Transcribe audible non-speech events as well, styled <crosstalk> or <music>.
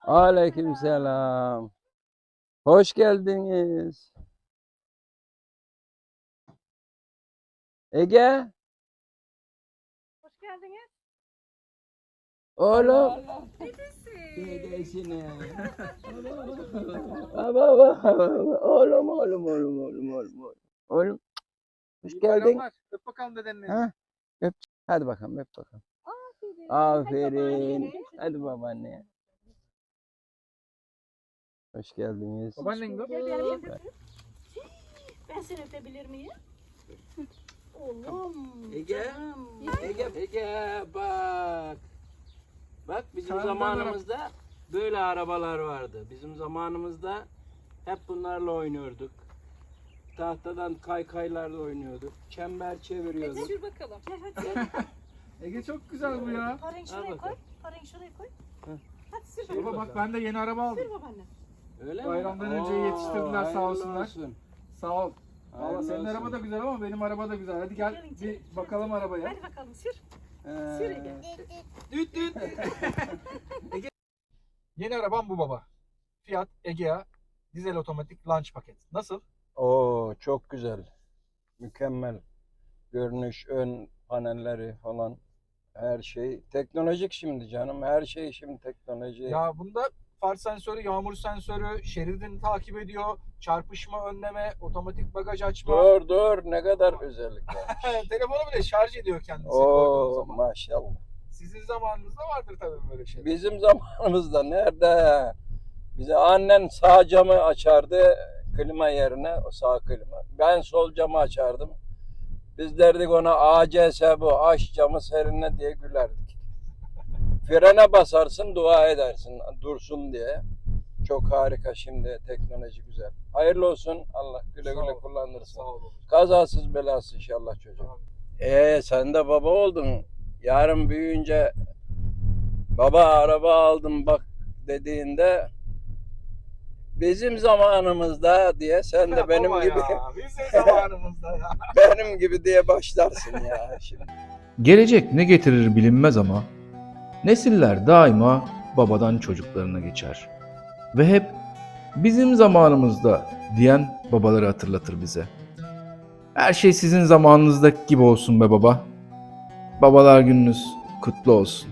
Aleykümselam. Hoş geldiniz. Ege, Hoş geldiniz. oğlum. Ege'sine. Baba, baba, oğlum, oğlum, oğlum, oğlum, oğlum, oğlum. Oğlum, hoş geldin. Öp bakalım dedenin elini. Ha? Öp. Hadi bakalım, öp bakalım. Aferin. Aferin. Hadi Hadi babaanneye. Hoş geldiniz. Babaannen dur. Öpeyim. Ben seni öpebilir miyim? Oğlum. Ege. canım. Ege, Ege bak. Bak bizim Sağından zamanımızda böyle arabalar vardı. Bizim zamanımızda hep bunlarla oynuyorduk. Tahtadan kaykaylarla oynuyorduk. Çember çeviriyorduk. Sür bakalım. Gel hadi. <laughs> Ege çok güzel bu ya. Paranı şuraya koy. Paranı şuraya koy. Hadi sür bakalım. Baba bak ben de yeni araba aldım. Sür babaanne. Öyle Bayramdan mi? önce yetiştirdiler, sağ hayırlı olsunlar. olsun. Sağ ol. Valla senin olsun. araba da güzel ama benim araba da güzel. Hadi gel Gelin, bir gelin. bakalım arabaya. Hadi bakalım sür. Ee, Sür Ege. Düt düt. <laughs> Yeni arabam bu baba. Fiat Egea dizel otomatik launch paket. Nasıl? Oo çok güzel. Mükemmel. Görünüş, ön panelleri falan. Her şey teknolojik şimdi canım. Her şey şimdi teknoloji. Ya bunda far sensörü, yağmur sensörü, şeridini takip ediyor, çarpışma önleme, otomatik bagaj açma. Dur dur ne kadar özellik var. <laughs> Telefonu bile şarj ediyor kendisi Oo zaman. maşallah. Sizin zamanınızda vardır tabii böyle şeyler. Bizim zamanımızda nerede? Bize annen sağ camı açardı klima yerine o sağ klima. Ben sol camı açardım. Biz derdik ona ACS bu aç camı serinle diye gülerdik. Frene basarsın dua edersin dursun diye. Çok harika şimdi teknoloji güzel. Hayırlı olsun Allah güle Sağ güle ol. kullanırsın. Sağ olun. Kazasız belasız inşallah çocuk. Ee sen de baba oldun. Yarın büyüyünce baba araba aldım bak dediğinde bizim zamanımızda diye sen de <laughs> benim Baba gibi Ya, bizim zamanımızda ya. <laughs> benim gibi diye başlarsın ya şimdi. Gelecek ne getirir bilinmez ama nesiller daima babadan çocuklarına geçer. Ve hep bizim zamanımızda diyen babaları hatırlatır bize. Her şey sizin zamanınızdaki gibi olsun be baba. Babalar gününüz kutlu olsun.